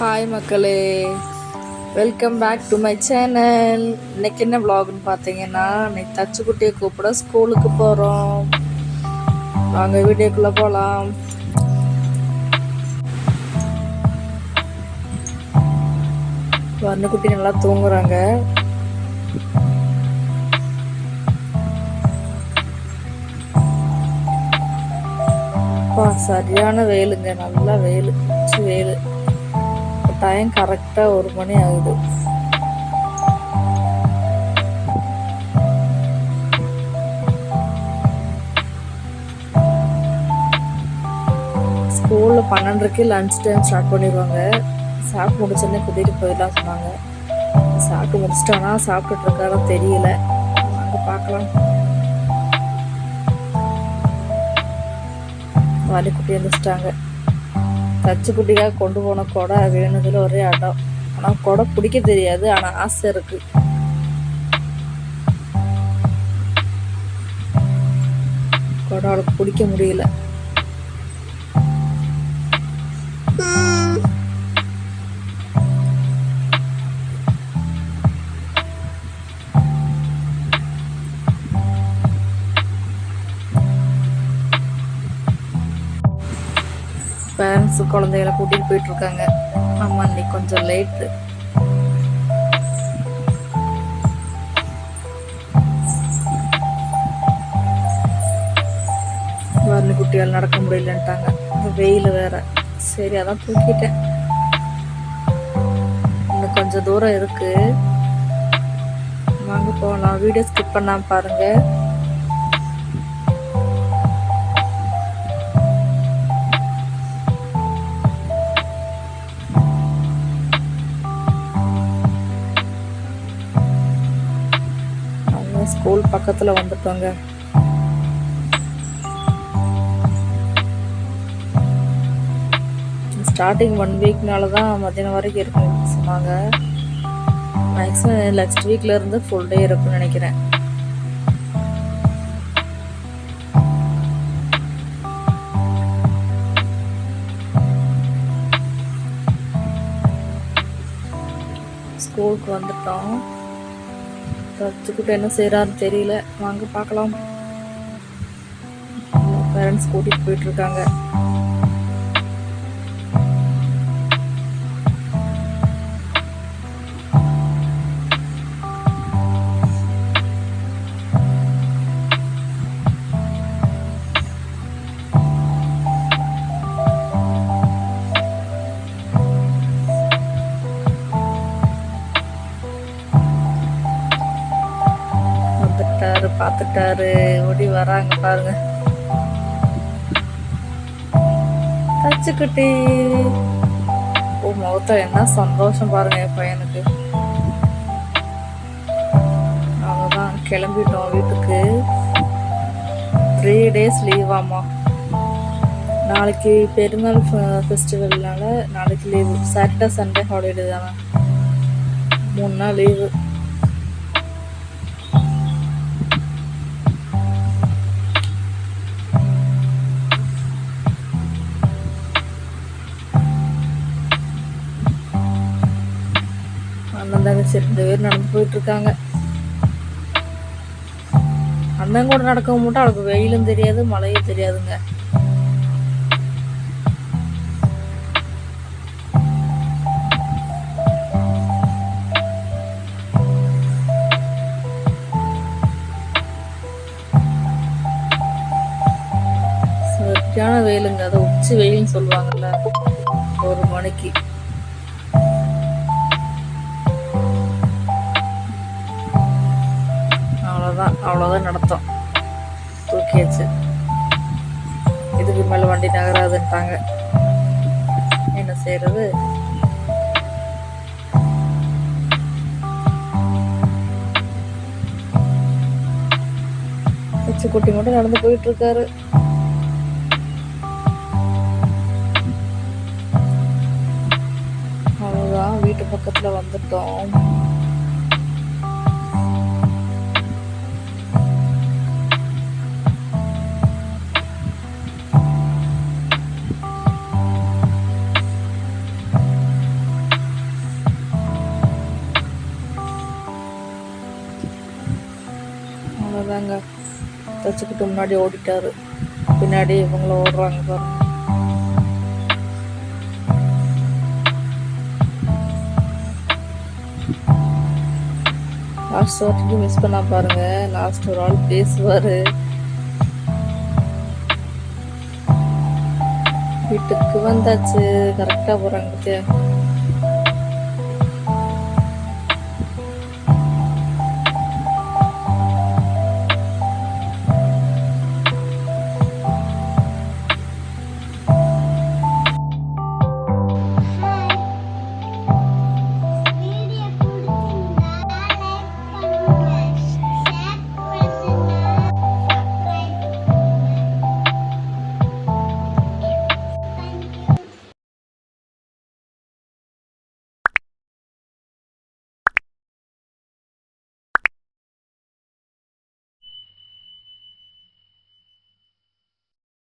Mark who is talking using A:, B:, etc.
A: Hi மக்களே. Welcome back to my channel இன்னைக்கு என்ன vlogனு பார்த்தீங்கன்னா இன்னைக்கு தச்சுக்குட்டியை கூப்பிட ஸ்கூலுக்கு போகிறோம் வாங்க வீடியோக்குள்ளே போகலாம் குட்டி நல்லா தூங்குறாங்க. அப்பா சரியான வெயிலுங்க. நல்லா வெயில் வெயில். டைம் கரெக்டாக ஒரு மணி ஆகுது. ஸ்கூலில் பன்னெண்டரைக்கு லன்ச் டைம் ஸ்டார்ட் பண்ணிடுவாங்க சாப்பிட்டு முடிச்சோடனே கூட்டிகிட்டு போயிடலாம் சொன்னாங்க. சாப்பிட்டு முடிச்சிட்டானா சாப்பிட்டுட்டு இருக்காரோ தெரியல. அங்கே பார்க்கலாம். வலி குட்டி எழுந்துச்சிட்டாங்க தச்சு குட்டிக்காக கொண்டு போன கொடை வேணுதில் ஒரே அடம். ஆனால் கொடை பிடிக்க தெரியாது. ஆனால் ஆசை இருக்கு. கொடை அவளுக்கு பிடிக்க முடியல. பேரண்ட்ஸு குழந்தைகளை கூட்டிகிட்டு போயிட்டு இருக்காங்க ஆமாம் அன்னைக்கு கொஞ்சம் லேட்டு வர்ணி குட்டியால் நடக்க முடியலன்ட்டாங்க. இந்த வெயில் வேற. சரி அதான் தூக்கிட்டேன். இன்னும் கொஞ்சம் தூரம் இருக்கு. வாங்க போகலாம். வீடியோ ஸ்கிப் பண்ணாமல் பாருங்கள் ஸ்கூல் பக்கத்தில் வந்துட்டோங்க. ஸ்டார்டிங் ஒன் வீக்னால தான் மத்தியானம் வரைக்கும் இருக்குன்னு சொன்னாங்க. மேக்ஸிமம் நெக்ஸ்ட் வீக்ல இருந்து ஃபுல் டே இருக்குன்னு நினைக்கிறேன். ஸ்கூலுக்கு வந்துட்டோம். தச்சுக்கிட்டு என்ன செய்கிறாருன்னு தெரியல. வாங்க பார்க்கலாம்? பேரண்ட்ஸ் கூட்டிகிட்டு போயிட்டுருக்காங்க இருக்காங்க பார்த்துட்டாரு ஓடி வராங்க பாருங்க. தச்சுக்குட்டி ஓ முகத்துல என்ன சந்தோஷம் பாருங்க என் பையனுக்கு. அவ்வளோதான் கிளம்பிட்டோம் வீட்டுக்கு. த்ரீ டேஸ் லீவ் ஆமா. நாளைக்கு பெருநாள் ஃபெஸ்டிவல்னால நாளைக்கு லீவு சாட்டர்டே சண்டே ஹாலிடே தானே. மூணு நாள் லீவு அண்ணன் ரெண்டு பேர் நடந்து போயிட்டு இருக்காங்க அண்ணன் கூட நடக்கவும் மட்டும் அவளுக்கு வெயிலும் தெரியாது மழையும் தெரியாதுங்க. சரியான வெயிலுங்க. அதை உச்சி வெயில்னு சொல்லுவாங்கல்ல ஒரு மணிக்கு. அவ்வளோதான் அவ்வளோதான் நடத்தோம் தூக்கியாச்சு. இதுக்கு மேலே வண்டி நகராதுன்ட்டாங்க. என்ன செய்கிறது குட்டி மட்டும் நடந்து போயிட்டு இருக்காரு அவ்வளோதான் வீட்டு பக்கத்தில் வந்துட்டோம். வராங்க தச்சுக்கிட்டு முன்னாடி ஓடிட்டாரு. பின்னாடி இவங்கள ஓடுறாங்க பாருங்க லாஸ்ட் வரைக்கும் மிஸ் பண்ணா பாருங்க. லாஸ்ட் ஒரு ஆள் பேசுவாரு. வீட்டுக்கு வந்தாச்சு. கரெக்டா போறாங்க பத்தியா?